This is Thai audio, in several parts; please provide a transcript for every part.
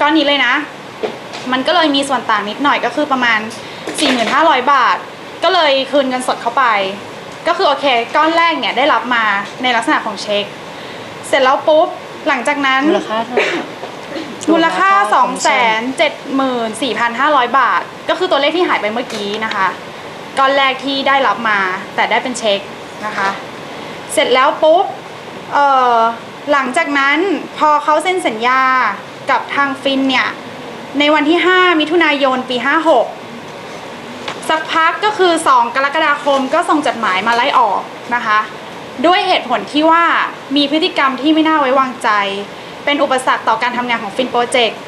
ก้อนนี้เลยนะ มันก็เลยมีส่วนต่างนิดหน่อยก็คือประมาณ 4,500 บาท ก็เลยคืนเงินสดเข้าไป ก็คือโอเค ก้อนแรกเนี่ยได้รับมาในลักษณะของเช็ค เสร็จแล้วปุ๊บหลังจากนั้นมูลค่าเท่าไหร่มูลค่ารวม2รา7คา4 5 0 0 บาท ก็คือตัวเลขที่หายไปเมื่อกี้นะคะก้อนแรกที่ได้รับมาแต่ได้เป็นเช็คนะคะ เสร็จแล้วปุ๊บเอ่อหลังจากนั้นพอเขาเซ็นสัญญา กับทางฟินเนี่ย ในวันที่ 5 มิถุนายนปี 56 สักพักก็คือ 2 กรกฎาคมก็ส่งจดหมายมาไล่ออกนะคะ ด้วยเหตุผลที่ว่ามีพฤติกรรมที่ไม่น่าไว้วางใจ เป็นอุปสรรคต่อการทำงานของฟินโปรเจกต์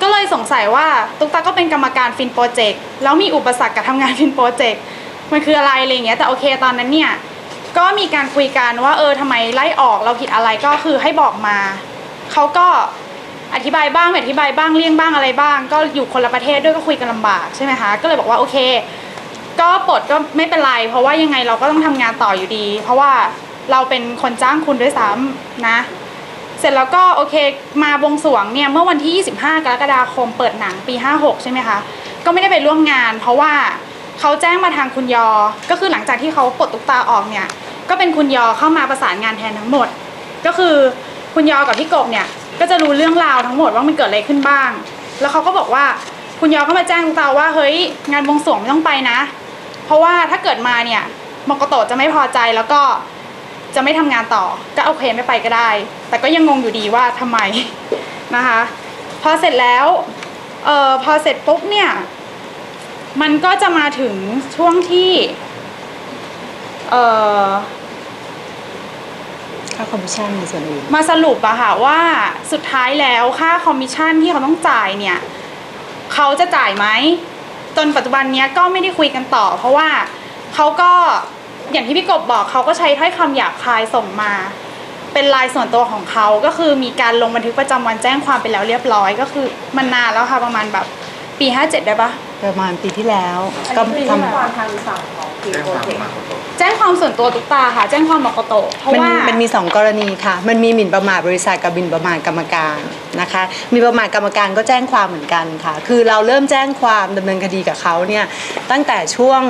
ก็เลยสงสัยว่าตุ๊กตาก็เป็นกรรมการฟินโปรเจกต์แล้วมีอุปสรรคกับทำงานฟินโปรเจกต์มันคืออะไรอะไรเงี้ยแต่โอเคตอนนั้นเนี่ยก็มีการคุยกันว่าเออทำไมไล่ออกเราผิดอะไรก็คือให้บอกมา เขาก็ อธิบายบ้างไม่อธิบายบ้างเลี่ยงบ้างอะไรบ้าง ก็อยู่คนละประเทศด้วยก็คุยกันลำบากใช่ไหมคะก็เลยบอกว่าโอเค ก็ปลดก็ไม่เป็นไร เพราะว่ายังไงเราก็ต้องทำงานต่ออยู่ดี เพราะว่าเราเป็นคนจ้างคุณด้วยซ้ำนะ เสร็จแล้วก็โอเคมาบวงสรวงเนี่ยเมื่อวันที่ 25 กรกฎาคมเปิดหนังปี 56 ใช่ไหมคะก็ไม่ได้ไปร่วมงาน เพราะว่าเขาแจ้งมาทางคุณยอ ก็คือหลังจากที่เขาปลดตุ๊กตาออกเนี่ยก็เป็นคุณยอเข้ามาประสานงานแทนทั้งหมด ก็คือคุณยอกับพี่กบเนี่ย ก็จะรู้เรื่องราวทั้งหมดว่ามันเกิดอะไรขึ้นบ้าง แล้วเขาก็บอกว่าคุณยอก็มาแจ้งตุ๊กตาว่าเฮ้ยงานบวงสรวงไม่ต้องไปนะ เพราะว่าถ้าเกิดมาเนี่ยมกโตจะไม่พอใจแล้วก็จะไม่ทำงานต่อก็โอเคไม่ไปก็ได้ แต่ก็ยังงงอยู่ดีว่าทำไมนะคะ พอเสร็จแล้วเอ่อพอเสร็จปุ๊บเนี่ยมันก็จะมาถึงช่วงที่เอ่อ ค่าคอมมิชชั่นในส่วนอื่น มาสรุปอะค่ะว่าสุดท้ายแล้วค่าคอมมิชชั่นที่เขาต้องจ่ายเนี่ยเขาจะจ่ายไหมจนปัจจุบันเนี้ยก็ไม่ได้คุยกันต่อ เพราะว่าเขาก็อย่างที่พี่กบบอกเขาก็ใช้ถ้อยคำหยาบคายส่งมา เป็นลายส่วนตัวของเขาก็คือมีการลงบันทึกประจำวันแจ้งความไปแล้วเรียบร้อย ก็คือมันนานแล้วค่ะประมาณแบบปี 57 ได้ปะประมาณปีที่แล้วก็ทำทำความทางฝั่งของทีมโปรเจกต์มาขอโท แจ้งความส่วนตัวตุ๊กตาค่ะ แจ้งความมกโตะเพราะมันว่ามันมีสองกรณีค่ะ มันมีหมิ่นประมาทบริษัทกับหมิ่นประมาทกรรมการนะคะมีประมาทกรรมการก็แจ้งความเหมือนกันค่ะ คือเราเริ่มแจ้งความดำเนินคดีกับเขาเนี่ยตั้งแต่ช่วง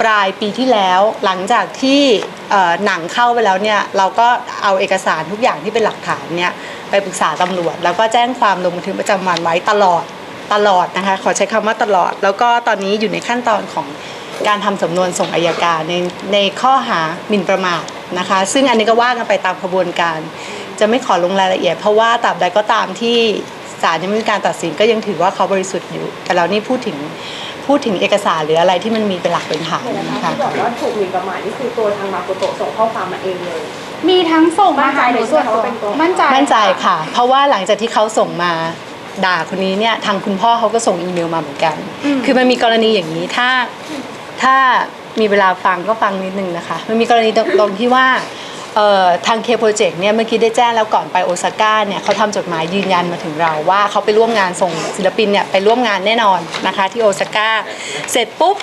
ปลายปีที่แล้วหลังจากที่เอ่อหนังเข้าไปแล้วเนี่ยเราก็เอาเอกสารทุกอย่างที่เป็นหลักฐานเนี่ยไปปรึกษาตำรวจ แล้วก็แจ้งความลงบันทึกประจำวันไว้ตลอดตลอดนะคะขอใช้คำว่าตลอด แล้วก็ตอนนี้อยู่ในขั้นตอนของ การทำสำนวนส่งอายการในในข้อหาหมิ่นประมาทนะคะ ซึ่งอันนี้ก็ว่ากันไปตามกระบวนการ จะไม่ขอลงรายละเอียด เพราะว่าตราบใดก็ตามที่ศาลยังไม่มีการตัดสินก็ยังถือว่าเขาบริสุทธิ์อยู่ แต่เรานี่พูดถึงพูดถึงเอกสารหรืออะไรที่มันมีเป็นหลักเป็นฐานเห็นไหมนะคะคะที่บอกว่าถูกหมิ่นประมาทนี่คือตัวทางมาโกโตะส่งข้อความมาเองเลย มีทั้งส่งมาหาหนูมั่นใจเลยส่วนตัวใช่ไหมว่าเป็นตัวมั่นใจมั่นใจค่ะ เพราะว่าหลังจากที่เขาส่งมาด่าคนนี้เนี่ยทางคุณพ่อเขาก็ส่งอีเมลมาเหมือนกัน คือมันมีกรณีอย่างนี้ถ้า ถ้ามีเวลาฟังก็ฟังนิดนึงนะคะ มันมีกรณีตรงที่ว่าทางเคโปรเจกต์เนี่ยเมื่อกี้ได้แจ้งแล้วก่อนไปโอซาก้าเนี่ยเขาทำจดหมายยืนยันมาถึงเราว่าเขาไปร่วมงานส่งศิลปินเนี่ยไปร่วมงานแน่นอนนะคะที่โอซาก้าเสร็จปุ๊บ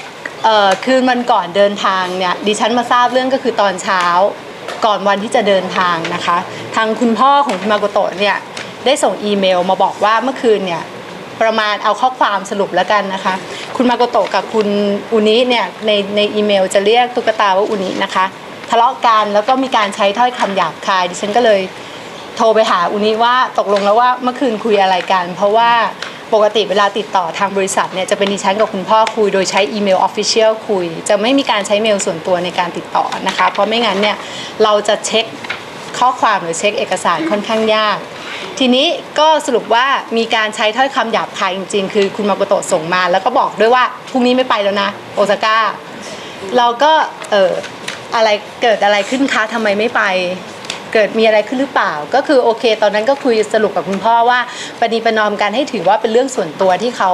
คืนวันก่อนเดินทางเนี่ยดิฉันมาทราบเรื่องก็คือตอนเช้าก่อนวันที่จะเดินทางนะคะ ทางคุณพ่อของคุณมาโกโตะเนี่ยได้ส่งอีเมลมาบอกว่าเมื่อคืนเนี่ยประมาณเอาข้อความสรุปแล้วกันนะคะ คุณมาโกโตะกับคุณอุนิเนี่ยในในอีเมลจะเรียกตุ๊กตาว่าอุนินะคะ ทะเลาะกันแล้วก็มีการใช้ถ้อยคำหยาบคาย ดิฉันก็เลยโทรไปหาอุนิว่าตกลงแล้วว่าเมื่อคืนคุยอะไรกัน เพราะว่าปกติเวลาติดต่อทางบริษัทเนี่ยจะเป็นดิฉันกับคุณพ่อคุย โดยใช้อีเมลออฟฟิเชียลคุย จะไม่มีการใช้เมลส่วนตัวในการติดต่อนะคะ เพราะไม่งั้นเนี่ยเราจะเช็คข้อความหรือเช็คเอกสารค่อนข้างยาก ทีนี้ก็สรุปว่ามีการใช้ถ้อยคำหยาบคายจริง ๆ คือคุณมาโกโตะส่งมา แล้วก็บอกด้วยว่าพรุ่งนี้ไม่ไปแล้วนะ โอซาก้า เราก็เอออะไรเกิดอะไรขึ้นคะทำไมไม่ไป เกิดมีอะไรขึ้นหรือเปล่า ก็คือโอเค ตอนนั้นก็คุยสรุปกับคุณพ่อว่าปณีประนอมกันให้ถือว่าเป็นเรื่องส่วนตัวที่เขา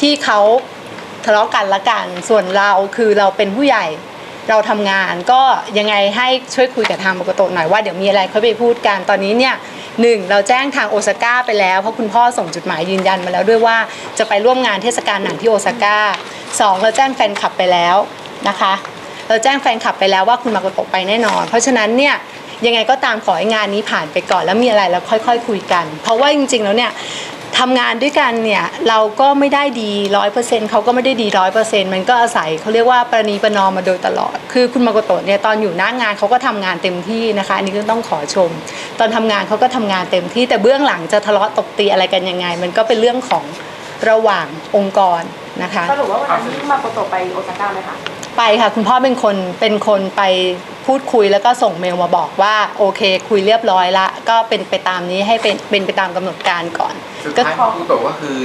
ที่เขาทะเลาะกันละกัน ส่วนเราคือเราเป็นผู้ใหญ่เราทำงานก็ยังไงให้ช่วยคุยกับทางปกโตะหน่อยว่าเดี๋ยวมีอะไรค่อยไปพูดกันตอนนี้เนี่ย หนึ่งเราแจ้งทางโอซาก้าไปแล้ว เพราะคุณพ่อส่งจดหมายยืนยันมาแล้วด้วยว่าจะไปร่วมงานเทศกาลหนังที่โอซาก้าสองเราแจ้งแฟนคลับไปแล้วนะคะ เราแจ้งแฟนคลับไปแล้วว่าคุณมาโกโตะไปแน่นอน เพราะฉะนั้นเนี่ย ยังไงก็ตามขอให้งานนี้ผ่านไปก่อนแล้วมีอะไรแล้วค่อยๆคุยกัน เพราะว่าจริง ๆ แล้วเนี่ยทำงานด้วยกันเนี่ยเราก็ไม่ได้ดีร้อยเปอร์เซ็นต์เขาก็ไม่ได้ดีร้อยเปอร์เซ็นต์มันก็อาศัยเขาเรียกว่าประนีประนอมมาโดยตลอด คือคุณมาโกโตะเนี่ยตอนอยู่หน้างานเขาก็ทำงานเต็มที่นะคะ อันนี้ก็ต้องขอชม ตอนทำงานเขาก็ทำงานเต็มที่ แต่เบื้องหลังจะทะเลาะตบตีอะไรกันยังไง มันก็เป็นเรื่องของระหว่างองค์กรนะคะสรุปว่าวันนั้มาโกโตะไปโอซาก้าไหมคะ ไปค่ะ คุณพ่อเป็นคนเป็นคนไปพูดคุยแล้วก็ส่งเมลมาบอกว่าโอเค คุยเรียบร้อยละ ก็เป็นไปตามนี้ให้เป็นเป็นไปตามกำหนดการก่อน สุดก็ท้ายครูโตก็คือ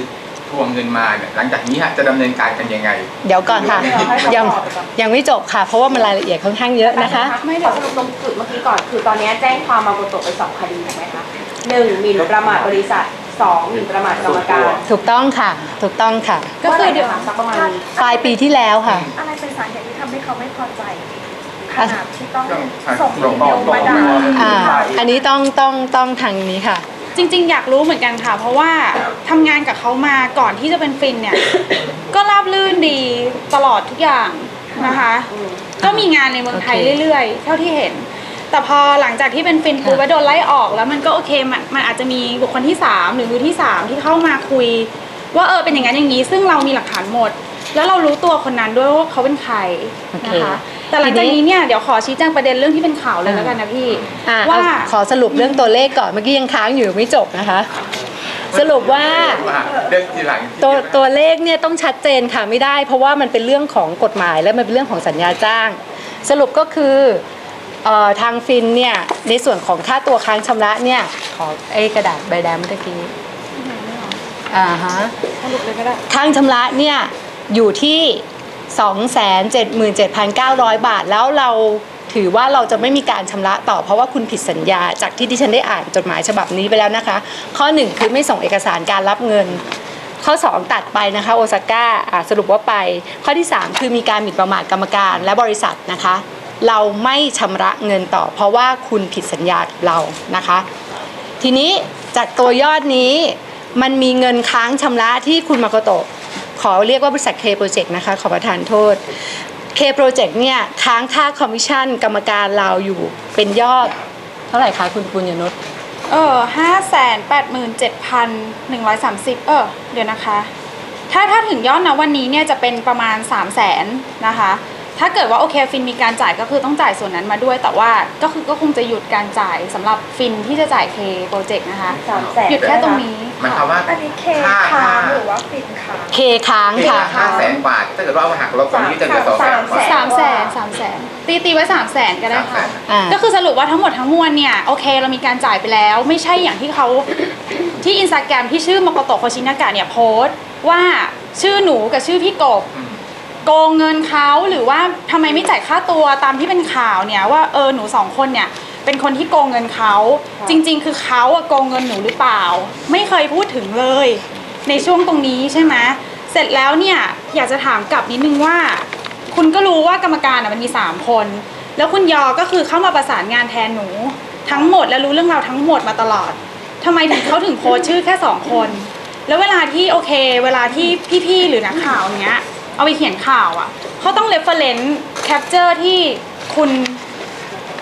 ทวงเงินมาเนี่ยหลังจากนี้ฮะจะดำเนินการกันยังไง เดี๋ยวก่อนค่ะเดี๋ยวให้เขายังตอบไปก่อนยังไม่จบค่ะ เพราะว่ามันรายละเอียดค่อนข้างเยอะนะคะ ไม่ขอสรุปตรงจุดเมื่อกี้ก่อน คือตอนนี้แจ้งความมาโกโตะไปสองคดีถูกไหมคะหนึ่งหมิ่นประมาทบริษัท สองหมิ่นประมาทกรรมการถูกต้องค่ะ ถูกต้องค่ะ ก็คือเดี๋ยวสักประมาณนี้ปลายปีที่แล้วค่ะ อะไรเป็นสาเหตุที่ทำให้เขาไม่พอใจขอะนาดที่ต้องต้องส่งอีเมลมาด่าอ่าอันนี้ต้องต้องต้องทางนี้ค่ะ จริง ๆ อยากรู้เหมือนกันค่ะ เพราะว่าทำงานกับเขามาก่อนที่จะเป็นฟินเนี่ย ก็ราบลื่นดีตลอดทุกอย่างนะคะ ก็มีงานในเมืองไทยโอเคเรื่อยๆ เท่าที่เห็น แต่พอหลังจากที่เป็นฟินปุ๊บค่ะแล้วโดนไล่ออกแล้วมันก็โอเคมันมันอาจจะมีบุคคลที่ 3 หรือมือที่ 3 ที่เข้ามาคุย ว่าเออเป็นอย่างนั้นอย่างนี้ ซึ่งเรามีหลักฐานหมด แล้วเรารู้ตัวคนนั้นด้วยว่าเขาเป็นใครนะคะแต่หลังจากนี้เนี่ยเดี๋ยวขอชี้แจงประเด็นเรื่องที่เป็นข่าวเลยแล้วกันนะพี่อ่าว่าเอาขอสรุปเรื่องตัวเลขก่อนเมื่อกี้ยังค้างอยู่ไม่จบนะคะ สรุปว่าว่าเรื่องทีหลังตัวตัวเลขเนี่ยต้องชัดเจนค่ะไม่ได้ เพราะว่ามันเป็นเรื่องของกฎหมายและมันเป็นเรื่องของสัญญาจ้าง สรุปก็คือเอ่อ ทางฟินเนี่ยในส่วนของค่าตัวค้างชำระเนี่ยขอไอ้กระดาษใบแดงเมื่อกี้อ่าฮะสรุปเลยก็ได้ค้างชำระเนี่ยอยู่ที่ 277,900 บาทแล้วเราถือว่าเราจะไม่มีการชำระต่อเพราะว่าคุณผิดสัญญาจากที่ที่ฉันได้อ่านจดหมายฉบับนี้ไปแล้วนะคะ ข้อ 1 คือไม่ส่งเอกสารการรับเงิน ข้อ 2 ตัดไปนะคะโอซาก้าอ่าสรุปว่าไป ข้อที่ 3 คือมีการหมิ่นประมาทกรรมการและบริษัทนะคะ เราไม่ชำระเงินต่อ เพราะว่าคุณผิดสัญญากับเรานะคะ ทีนี้จากตัวยอดนี้มันมีเงินค้างชำระที่คุณมาโกโตะขอเรียกว่าบริษัท K Project นะคะ ขอประทานโทษ K Project เนี่ยค้างค่าคอมมิชชั่นกรรมการเราอยู่เป็นยอด เท่าไหร่คะคุณปุญญนุชเออห้าแสนแปดหมื่นเจ็ดพันหนึ่งร้อยสามสิบเออ เดี๋ยวนะคะ ถ้าถ้าถึงยอดนะวันนี้เนี่ยจะเป็นประมาณสามแสนนะคะ ถ้าเกิดว่าโอเคฟินมีการจ่ายก็คือต้องจ่ายส่วนนั้นมาด้วย แต่ว่าก็คือก็คงจะหยุดการจ่ายสำหรับฟินที่จะจ่ายเคโปรเจกต์นะคะ สามแสนหยุดแค่ตรงนี้หมายความว่าอันนี้เคค่าค้าค่างหรือว่าฟินค้าง เคค้างเพียงค่ะ ห้าแสนบาทถ้าเกิดว่าเอามาหักลบตรงนี้จะเหลือสองแสนกว่า สามแสนสามแสนตีตีไว้สามแสนก็ได้ค่ะอ่า ก็คือสรุปว่าทั้งหมดทั้งมวลเนี่ย โอเคเรามีการจ่ายไปแล้ว ไม่ใช่อย่างที่เขา ที่อินสตาแกรมที่ชื่อมกโตะโคชินากะเนี่ยโพสต์ว่าชื่อหนูกับชื่อพี่กบอืม โกงเงินเขาหรือว่าทำไมไม่จ่ายค่าตัวตามที่เป็นข่าวเนี่ยว่าเออหนูสองคนเนี่ยเป็นคนที่โกงเงินเขาจริง ๆ คือเขาอะโกงเงินหนูหรือเปล่า ไม่เคยพูดถึงเลย ในช่วงตรงนี้ใช่ไหมเสร็จแล้วเนี่ยอยากจะถามกลับนิดนึงว่า คุณก็รู้ว่ากรรมการอะมันมีสามคน แล้วคุณยอก็คือเข้ามาประสานงานแทนหนู ทั้งหมดและรู้เรื่องราวทั้งหมดมาตลอดทำไมถึงเขาถึงโพสต์ชื่อแค่สองคน แล้วเวลาที่โอเค เวลาที่พี่ๆหรือนักข่าวเนี้ย เอาไปเขียนข่าวอะเขาต้อง reference capture ที่คุณ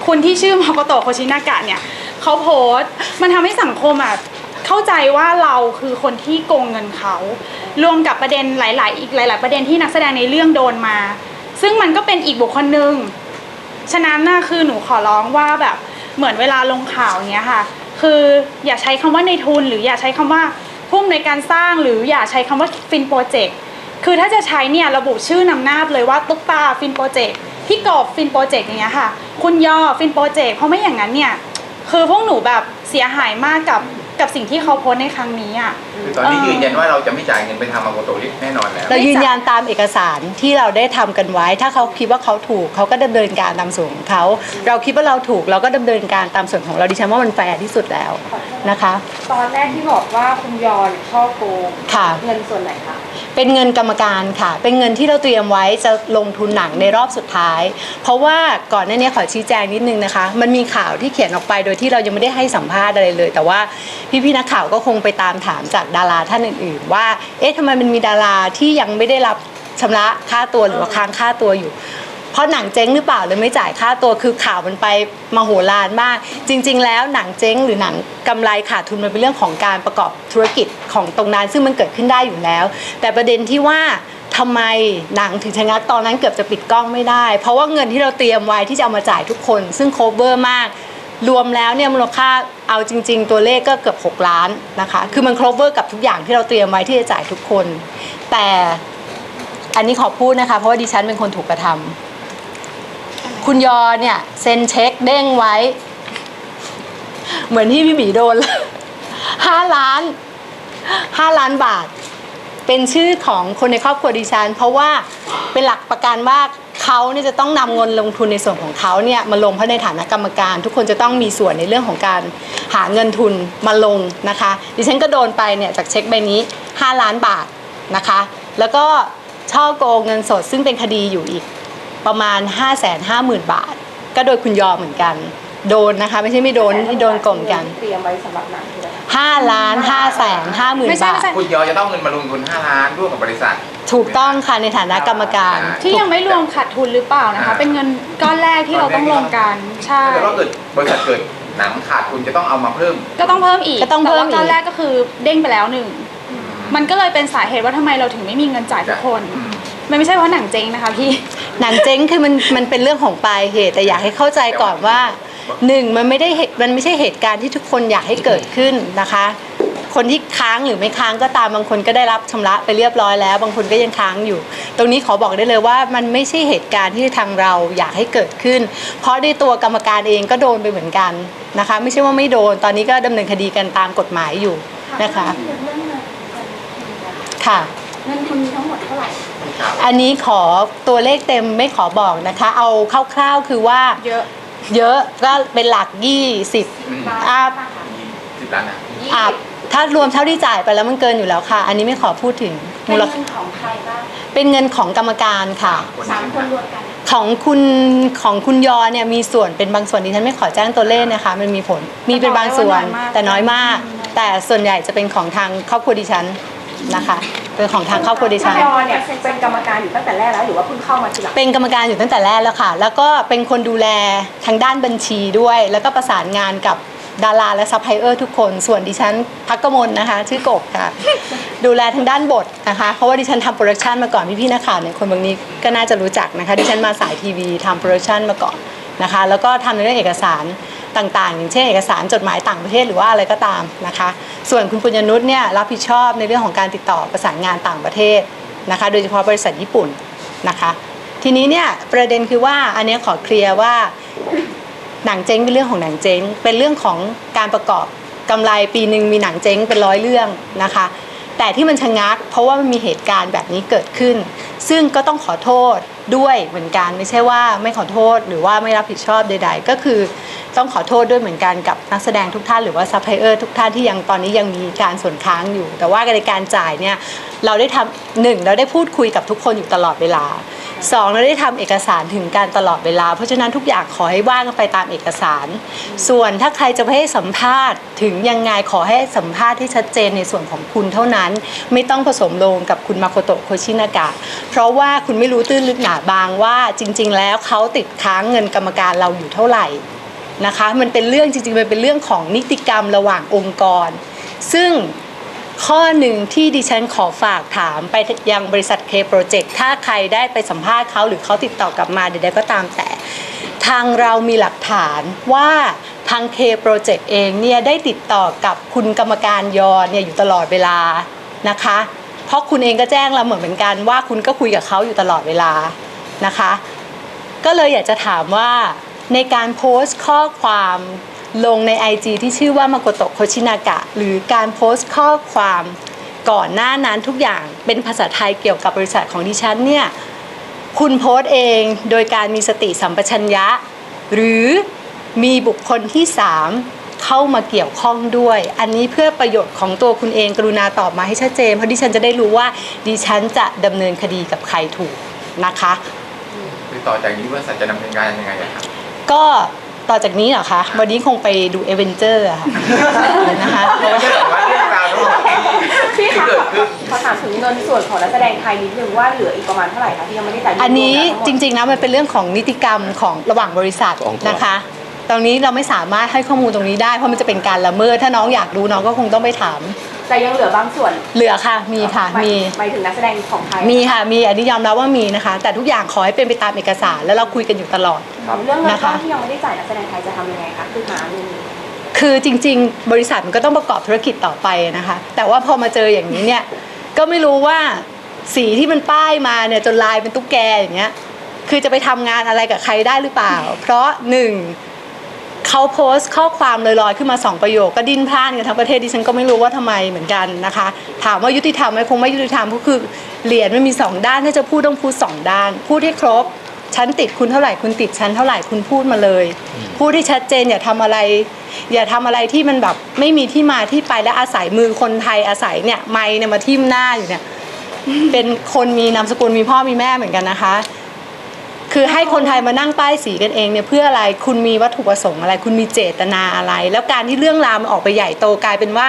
คุณที่ชื่อมาโกโตะโคชินากะเนี่ยเขาโพสต์มันทำให้สังคมอะเข้าใจว่าเราคือคนที่โกงเงินเขา รวมกับประเด็นหลาย ๆ อีกหลาย ๆ ประเด็นที่นักแสดงในเรื่องโดนมา ซึ่งมันก็เป็นอีกบุคคลหนึ่งฉะนั้นน่ะคือหนูขอร้องว่าแบบเหมือนเวลาลงข่าวเงี้ยค่ะ คืออย่าใช้คำว่าในทุน หรืออย่าใช้คำว่าผู้อำนการสร้างหรืออย่าใช้คำว่าฟินโปรเจกต์ คือถ้าจะใช้เนี่ยระบุชื่อนำหน้าไปเลยว่าตุ๊กตาฟินโปรเจกต์พี่กอบฟินโปรเจกต์อย่างเงี้ยค่ะ คุณยอฟินโปรเจกต์เพราะไม่อย่างนั้นเนี่ย คือพวกหนูแบบเสียหายมากกับกับสิ่งที่เขาโพสต์ในครั้งนี้อะ คือตอนนี้ยืนยันว่าเราจะไม่จ่ายเงินไปทางมาโกโตะแน่นอนแล้ว เรายืนยันตามเอกสารที่เราได้ทำกันไว้ ถ้าเขาคิดว่าเขาถูกเขาก็ดำเนินการตามส่วนของเขา เราคิดว่าเราถูกเราก็ดำเนินการตามส่วนของเราดิฉันว่ามันแฟร์ที่สุดแล้วนะคะ ตอนแรกที่บอกว่าคุณยอนช่อโกงค่ะ เงินส่วนไหนคะ เป็นเงินกรรมการค่ะ เป็นเงินที่เราเตรียมไว้จะลงทุนหนังในรอบสุดท้าย เพราะว่าก่อนหน้านี้ขอชี้แจงนิดนึงนะคะ มันมีข่าวที่เขียนออกไปโดยที่เรายังไม่ได้ให้สัมภาษณ์อะไรเลย แต่ว่าพี่ๆนักข่าวก็คงไปตามถามจากดาราท่านอื่น ๆ ว่า เอ๊ะทำไมมันมีดาราที่ยังไม่ได้รับชำระค่าตัวหรือว่าค้างค่าตัวอยู่ เพราะหนังเจ๊งหรือเปล่าเลยไม่จ่ายค่าตัวคือข่าวมันไปมาโหฬารมาก จริง ๆ แล้วหนังเจ๊งหรือหนังกำไรขาดทุนมันเป็นเรื่องของการประกอบธุรกิจของตรงนั้น ซึ่งมันเกิดขึ้นได้อยู่แล้ว แต่ประเด็นที่ว่าทำไมหนังถึงชะงักตอนนั้นเกือบจะปิดกล้องไม่ได้ เพราะว่าเงินที่เราเตรียมไว้ที่จะเอามาจ่ายทุกคน ซึ่งโคเวอร์มาก รวมแล้วเนี่ยมูลค่าเอาจริง ๆ ตัวเลขก็เกือบ 6 ล้านนะคะ คือมันครอบเวอร์กับทุกอย่างที่เราเตรียมไว้ที่จะจ่ายทุกคน แต่อันนี้ขอพูดนะคะ เพราะว่าดิฉันเป็นคนถูกกระทำ คุณยอเนี่ยเซ็นเช็คเด้งไว้ เหมือนที่พี่บีโดนลยห้าล้านห้าล้านบาท เป็นชื่อของคนในครอบครัวดิฉัน เพราะว่าเป็นหลักประกันว่าเขาเนี่ยจะต้องนำเงินลงทุนในส่วนของเขาเนี่ยมาลงเพราะในฐานะกรรมการ ทุกคนจะต้องมีส่วนในเรื่องของการหาเงินทุนมาลงนะคะ ดิฉันก็โดนไปเนี่ยจากเช็คใบนี้ 5 ล้านบาทนะคะ แล้วก็ช่อโกงเงินสดซึ่งเป็นคดีอยู่อีก ประมาณ 5 5 0 0 0 0 บาท ก็โดยคุณยอมเหมือนกัน โดนนะคะ ไม่ใช่ไม่โดนที่โดนกลมกันเตรียมไว้สำหรับหนังคืออะไรคะ5ล้าน5แสน5หมื่นไม่ใช่บาไม่ท ใช่ คุณยอจะต้องเงินมาลงทุน5ล้านร่วมกับบริษัท ถูกต้องค่ะในฐานะกรรมการ ที่ยังไม่รวมขาดทุนหรือเปล่านะคะอ่าเป็นเงินก้อนแรกที่เราต้องลงกันใช่ถ้าเกิดว่าเกิดบริษัทเกิดหนังขาดทุนจะต้องเอามาเพิ่มก็ต้องเพิ่มอีกก็ต้องเพิ่มแต่ว่าก้อนอีกแรกก็คือเด้งไปแล้วหนึ่ง มันก็เลยเป็นสาเหตุว่าทำไมเราถึงไม่มีเงินจ่ายทุกคน อืมมันไม่ใช่เพราะหนังเจ๊งนะคะพี่ หนังเจ๊งคือมันมันเป็นเรื่องของปลายเหตุแต่อยากให้เข้าใจก่อนว่าหนึ่งมันไม่ได้เหตุมันไม่ใช่เหตุการณ์ที่ทุกคนอยากให้เกิดขึ้นนะคะ คนที่ค้างหรือไม่ค้างก็ตามบางคนก็ได้รับชำระไปเรียบร้อยแล้ว บางคนก็ยังค้างอยู่ ตรงนี้ขอบอกได้เลยว่ามันไม่ใช่เหตุการณ์ที่ทางเราอยากให้เกิดขึ้น เพราะในตัวกรรมการเองก็โดนไปเหมือนกันนะคะ ไม่ใช่ว่าไม่โดนตอนนี้ก็ดำเนินคดีกันตามกฎหมายอยู่นะคะเรื่องเงินเงินทุนค่ะเงินทุนทั้งหมดเท่าไหร่ อันนี้ขอตัวเลขเต็มไม่ขอบอกนะคะ เอาคร่าวๆคือว่าเยอะเยอะก็เป็นหลักยี่สิบอืมอัพสิบล้านอะอัพถ้ารวมเท่าที่จ่ายไปแล้วมันเกินอยู่แล้วค่ะ อันนี้ไม่ขอพูดถึงเป็นมูลเงินของใครบ้างเป็นเงินของกรรมการค่ะสามคนรวมกันของคุณของคุณยอเนี่ยมีส่วนเป็นบางส่วนดิฉันไม่ขอแจ้งตัวเลขนะคะ มันมีผลมีเป็นบางส่วนแต่น้อยมาก แต่ส่วนใหญ่จะเป็นของทางครอบครัวดิฉัน นะคะเป็นของทางครอบครัวดิฉันยอเนี่ยเป็นกรรมการอยู่ตั้งแต่แรกแล้วหรือว่าเพิ่งเข้ามาทีหลังเป็นกรรมการอยู่ตั้งแต่แรกแล้วค่ะ แล้วก็เป็นคนดูแลทางด้านบัญชีด้วย แล้วก็ประสานงานกับดาราและซัพพลายเออร์ทุกคน ส่วนดิฉันพักกมลนะคะ ชื่อกบค่ะ ดูแลทางด้านบทนะคะ เพราะว่าดิฉันทำโปรดักชันมาก่อนพี่ๆนักข่าวเนี่ยคนบางนี้ก็น่าจะรู้จักนะคะ ดิฉันมาสายทีวีทำโปรดักชันมาก่อนนะคะ แล้วก็ทำในเรื่องเอกสาร ต่างๆ อย่างเช่นเอกสารจดหมายต่างประเทศหรือว่าอะไรก็ตามนะคะ ส่วนคุณปุญญนุชเนี่ยรับผิดชอบในเรื่องของการติดต่อประสานงานต่างประเทศนะคะ โดยเฉพาะบริษัทญี่ปุ่นนะคะ ทีนี้เนี่ยประเด็นคือว่าอันนี้ขอเคลียร์ว่าหนังเจ๊งเป็นเรื่องของหนังเจ๊ง เป็นเรื่องของการประกอบกำไรปีหนึ่งมีหนังเจ๊งเป็นร้อยเรื่องนะคะ แต่ที่มันชะงัก เพราะว่ามันมีเหตุการณ์แบบนี้เกิดขึ้น ซึ่งก็ต้องขอโทษ ด้วยเหมือนกัน ไม่ใช่ว่าไม่ขอโทษหรือว่าไม่รับผิดชอบใด ๆ ก็คือต้องขอโทษด้วยเหมือนกันกับนักแสดงทุกท่านหรือว่าซัพพลายเออร์ทุกท่านที่ยังตอนนี้ยังมีการส่วนค้างอยู่ แต่ว่าในการจ่ายเนี่ยเราได้ทำหนึ่งเราได้พูดคุยกับทุกคนอยู่ตลอดเวลา สองเราได้ทำเอกสารถึงการตลอดเวลา เพราะฉะนั้นทุกอย่างขอให้ว่างไปตามเอกสาร ส่วนถ้าใครจะไปให้สัมภาษณ์ ถึงยังไงขอให้สัมภาษณ์ให้ชัดเจนในส่วนของคุณเท่านั้น ไม่ต้องผสมลงกับคุณมาโคโตะโคชินากะ เพราะว่าคุณไม่รู้ตื้นลึกหนาบางว่าจริง ๆ แล้วเขาติดค้างเงินกรรมการเราอยู่เท่าไหร่นะคะ มันเป็นเรื่องจริงๆมันเป็นเรื่องของนิติกรรมระหว่างองค์กร ซึ่ง ข้อหนึ่งที่ดิฉันขอฝากถามไปยังบริษัท K Project ถ้าใครได้ไปสัมภาษณ์เขาหรือเขาติดต่อกลับมาใดๆก็ตามแต่ ทางเรามีหลักฐานว่าทาง K Project เองเนี่ยได้ติดต่อกับคุณกรรมการยอเนี่ยอยู่ตลอดเวลานะคะ เพราะคุณเองก็แจ้งเราเหมือนกันว่าคุณก็คุยกับเขาอยู่ตลอดเวลานะคะ ก็เลยอยากจะถามว่าในการโพสต์ข้อความ ลงใน IG ที่ชื่อว่ามาโกโตะโคชินากะ หรือการโพสต์ข้อความก่อนหน้านั้นทุกอย่างเป็นภาษาไทยเกี่ยวกับบริษัทของดิฉันเนี่ยคุณโพสต์เองโดยการมีสติสัมปชัญญะ หรือมีบุคคลที่สามเข้ามาเกี่ยวข้องด้วย อันนี้เพื่อประโยชน์ของตัวคุณเองกรุณาตอบมาให้ชัดเจน เพราะดิฉันจะได้รู้ว่าดิฉันจะดำเนินคดีกับใครถูกนะคะ คือต่อจากนี้บริษัทจะดำเนินการยังไงอะครับก็ ต่อจากนี้เหรอคะ วันนี้คงไปดูเอเวนเจอร์ค่ะนะคะไม่ใช่หรอกว่าเรื่องราวทั้งหมดที่ที่เกิดขอถามถึงเงินส่วนของนักแสดงไทยนิดนึงว่าเหลืออีกประมาณเท่าไหร่คะที่ยังไม่ได้จ่ายอันนี้วมแล้วจทั้งหมดริงๆนะมันเป็นเรื่องของนิติกรรมของระหว่างบริษัทของตัวนะคะ ตรงนี้เราไม่สามารถให้ข้อมูลตรงนี้ได้เพราะมันจะเป็นการละเมิดถ้าน้องอยากรู้น้องก็คงต้องไปถาม แต่ยังเหลือบางส่วนเหลือค่ะมีค่ะหายมีหมายถึงนักแสดงของไทยมีค่ะมีอันนี้ยอมรับว่ามีนะคะ แต่ทุกอย่างขอให้เป็นไปตามเอกสารแล้วเราคุยกันอยู่ตลอด เรื่องเงินนะคะ ก้อนที่ยังไม่ได้จ่ายนักแสดงไทยจะทำยังไงคะคือหาเงิน คือจริง ๆ บริษัทมันก็ต้องประกอบธุรกิจต่อไปนะคะ แต่ว่าพอมาเจออย่างนี้เนี่ย ก็ไม่รู้ว่าสีที่มันป้ายมาเนี่ยจนลายเป็นตุ๊กแกอย่างเงี้ย คือจะไปทำงานอะไรกับใครได้หรือเปล่า เพราะหนึ่ง เขาโพสต์ข้อความลอยๆ ขึ้นมาสองประโยคก็ดิ้นพล่านกันทั้งประเทศดิฉันก็ไม่รู้ว่าทำไมเหมือนกันนะคะ ถามว่ายุติธรรมไหมคงไม่ยุติธรรมเพราะคือเหรียญมันมีสองด้านถ้าจะพูดต้องพูดสองด้าน พูดให้ครบฉันติดคุณเท่าไหร่คุณติดฉันเท่าไหร่คุณพูดมาเลย พูดให้ชัดเจนอย่าทำอะไร อย่าทำอะไรที่มันแบบไม่มีที่มาที่ไปและอาศัยมือคนไทยอาศัยเนี่ยไม้เนี่ยมาทิ่มหน้าอยู่เนี่ยเป็นคนมีนามสกุลมีพ่อมีแม่เหมือนกันนะคะ คือให้คนไทยมานั่งป้ายสีกันเองเนี่ยเพื่ออะไรคุณมีวัตถุประสงค์อะไร คุณมีเจตนาอะไร แล้วการที่เรื่องราวมันออกไปใหญ่โตกลายเป็นว่า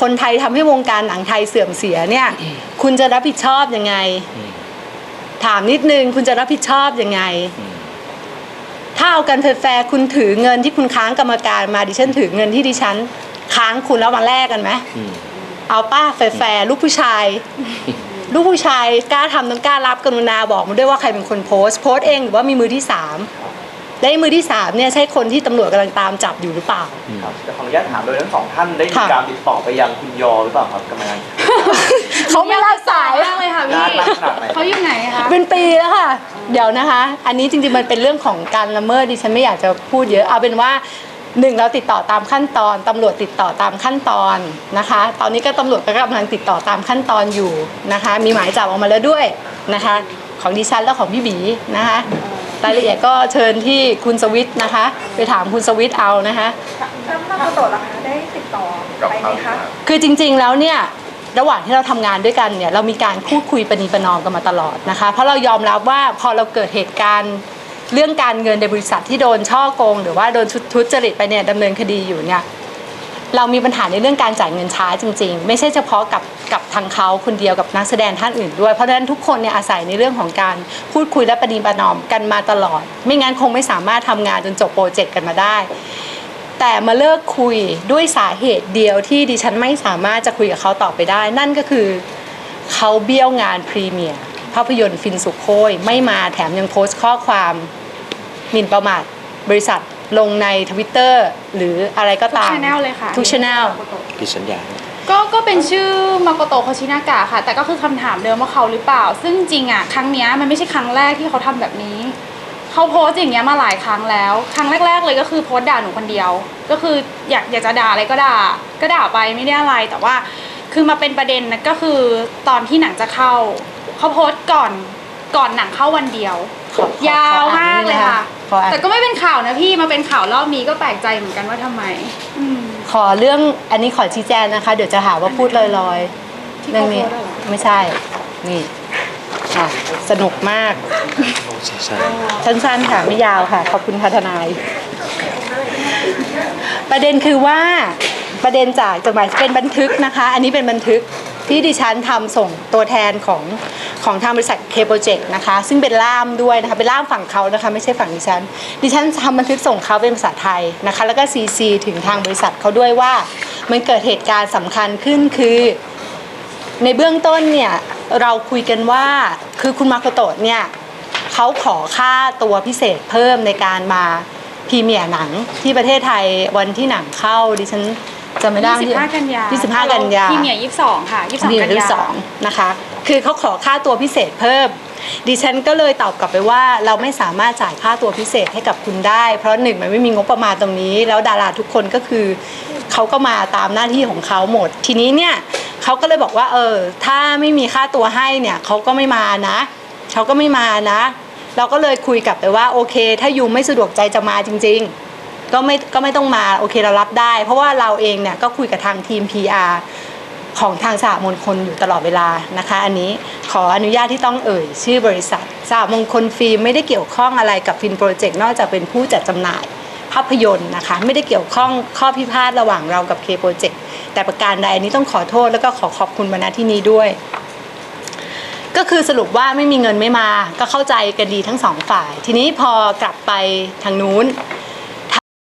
คนไทยทำให้วงการหนังไทยเสื่อมเสียเนี่ย คุณจะรับผิดชอบยังไง ถามนิดนึงคุณจะรับผิดชอบยังไง ถ้าเอากันแฟร์คุณถือเงินที่คุณค้างกรรมการมาดิฉันถือเงินที่ดิฉัน ค้างคุณแล้วมาแลกกันไหมเอาป้าแฟร์ลูกผู้ชาย ลูกผู้ชายกล้าทำต้องกล้ารับกรุณาบอกมาด้วยว่าใครเป็นคนโพสต์โพสต์เองหรือว่ามีมือที่สามและไอ้มือที่สามเนี่ยใช่คนที่ตำรวจกำลังตามจับอยู่หรือเปล่าครับแต่ขออนุญาตถามโดยทั้งสองท่านได้มีค่ะการติดต่อไปยังคุณยอหรือเปล่าครับกรรมการเขาไม่รับสายมากเลยค่ะพี่นานมากขนาดไหนเขาอยู่ไหนคะเป็นปีแล้วค่ะ เดี๋ยวนะคะ อันนี้จริงๆมันเป็นเรื่องของการละเมิดดิฉันไม่อยากจะพูดเยอะเอาเป็นว่า หนึ่งเราติดต่อตามขั้นตอนตำรวจติดต่อตามขั้นตอนนะคะ ตอนนี้ก็ตำรวจก็กำลังติดต่อตามขั้นตอนอยู่นะคะ มีหมายจับออกมาแล้วด้วยนะคะ ของดิฉันและของพี่บีนะคะรายละเอียดก็เชิญที่คุณสวิทย์นะคะ ไปถามคุณสวิทย์เอานะคะแล้วมาโกโตะล่ะคะได้ติดต่อกับไปไหเขามคะคือจริง ๆ แล้วเนี่ยระหว่างที่เราทำงานด้วยกันเนี่ยเรามีการพูดคุยประนีประนอมกันมาตลอดนะคะ เพราะเรายอมรับว่าพอเราเกิดเหตุการณ์ เรื่องการเงินในบริษัทที่โดนช่อโกง หรือว่าโดนทุจริตไปเนี่ยดำเนินคดีอยู่เนี่ยเรามีปัญหาในเรื่องการจ่ายเงินช้าจริง ๆ ไม่ใช่เฉพาะกับกับทางเขาคนเดียวกับนักแสดงท่านอื่นด้วย เพราะฉะนั้นทุกคนเนี่ยอาศัยในเรื่องของการพูดคุยและประนีประนอมกันมาตลอด ไม่งั้นคงไม่สามารถทำงานจนจบโปรเจกต์กันมาได้ แต่มาเลิกคุยด้วยสาเหตุเดียวที่ดิฉันไม่สามารถจะคุยกับเขาต่อไปได้ นั่นก็คือเขาเบี้ยวงานพรีเมียร์ ภาพยนตร์ฟินสุขโคยไม่มาแถมยังโพสต์ข้อความหมิ่นประมาทบริษัทลงในทวิตเตอร์หรืออะไรก็ทุกตามชแนลเลยค่ะทุกชแนลผิดสัญญาก็ก็เป็นชื่อมาโกโตะโคชินากะค่ะ แต่ก็คือคำถามเดิมว่าเขาหรือเปล่า ซึ่งจริงอะ ครั้งเนี้ยมันไม่ใช่ครั้งแรกที่เขาทำแบบนี้ เขาโพสต์อย่างเงี้ยมาหลายครั้งแล้ว ครั้งแรก ๆ เลยก็คือโพสต์ด่าหนูคนเดียว ก็คืออยากอยากจะด่าอะไรก็ด่า ก็ด่าไปไม่ได้อะไร แต่ว่าคือมาเป็นประเด็นนะก็คือตอนที่หนังจะเข้า เขาโพสต์ก่อนก่อนหนังเข้าวันเดียว ขอขอยาวขออ่มากเลยค่ะ ขออ่านแต่ก็ไม่เป็นข่าวนะพี่มาเป็นข่าวรอบนี้ก็แปลกใจเหมือนกันว่าทำไม อืมขอเรื่องอันนี้ขอชี้แจงนะคะ เดี๋ยวจะหาว่าพูดลอยที่ๆเรื่องเขาโพนี้สต์อะเหรอไม่ใช่ นี่อะสนุกมากใช่ใช่สั้นๆค่ะไม่ยาวค่ะ ขอบคุณค่ะทนาย ประเด็นคือว่าประเด็นจากจดหมายเป็นบันทึกนะคะ อันนี้เป็นบันทึก ที่ดิฉันทำส่งตัวแทนของของทางบริษัทเคโปรเจกต์นะคะ ซึ่งเป็นล่ามด้วยนะคะ เป็นล่ามฝั่งเขานะคะ ไม่ใช่ฝั่งดิฉัน ดิฉันทำบันทึกส่งเขาเป็นภาษาไทยนะคะ แล้วก็ซีซีถึงทางบริษัทเขาด้วยว่า มันเกิดเหตุการณ์สำคัญขึ้นคือ ในเบื้องต้นเนี่ยเราคุยกันว่าคือคุณมาโคโตะเนี่ยเขาขอค่าตัวพิเศษเพิ่มในการมาพรีเมียร์หนังที่ประเทศไทยวันที่หนังเข้าดิฉัน จะไม่ได้25กันยา25กันยาพี่เมีย22 ค่ะ 22ที่กันที่ยาสองนะคะ คือเขาขอค่าตัวพิเศษเพิ่ม ดิฉันก็เลยตอบกลับไปว่า เราไม่สามารถจ่ายค่าตัวพิเศษให้กับคุณได้ เพราะหนึ่งมันไม่มีงบประมาณตรงนี้ แล้วดาราทุกคนก็คือเขาก็มาตามหน้าที่ของเขาหมด ทีนี้เนี่ยเขาก็เลยบอกว่า เออ ถ้าไม่มีค่าตัวให้เนี่ยเขาก็ไม่มานะเขาก็ไม่มานะ เราก็เลยคุยกลับไปว่าโอเค ถ้ายูไม่สะดวกใจจะมาจริง ๆ ก็ไม่ก็ไม่ต้องมาโอเคเรารับได้ เพราะว่าเราเองเนี่ยก็คุยกับทางทีม PR ของทางสหมงคลอยู่ตลอดเวลานะคะ อันนี้ขออนุญาตที่ต้องเอ่ย ชื่อบริษัทสหมงคลฟิล์มไม่ได้เกี่ยวข้องอะไรกับฟินโปรเจกต์นอกจากเป็นผู้จัดจำหน่ายภาพยนตร์นะคะ ไม่ได้เกี่ยวข้องข้อพิพาทระหว่างเรากับเคโปรเจกต์แต่ประการใดอันนี้ต้องขอโทษแล้วก็ขอขอบคุณมาณที่นี้ด้วย ก็คือสรุปว่าไม่มีเงินไม่มา ก็เข้าใจกันดีทั้งสองฝ่าย ทีนี้พอกลับไปทางนู้น